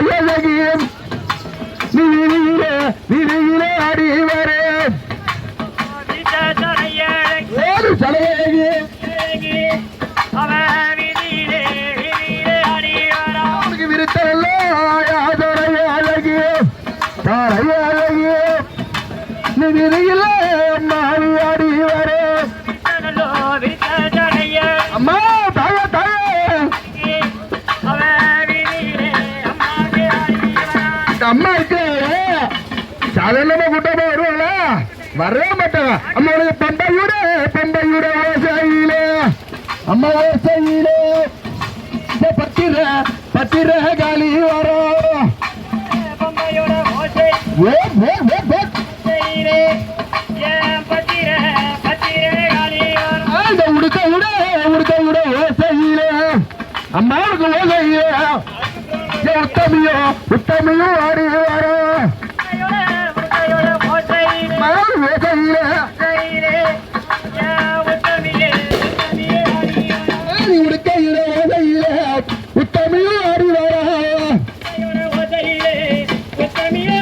உலகியும் விரிகிலே விரிகிலே அடிவரே அடி அம்மா இருக்கு சாதாரணமா கூட்டமா வருவாங்களா வரவே மாட்டாங்க அம்மாவுடைய பம்பையூட பம்பையூட விவசாயியில அம்மா விவசாயியில பத்திர பத்திர காலி வரும் உடுக்க விட உடுக்க விட ஓசையில. அம்மாவுக்கு ஓசையில. ஏன் உத்தமியே உத்தமியே ஆடி வரும் நீ உடுக்க இட ஓசையில உத்தமியும் ஆடி வரும் பொம்மையோட ஓசையிலே உத்தமியே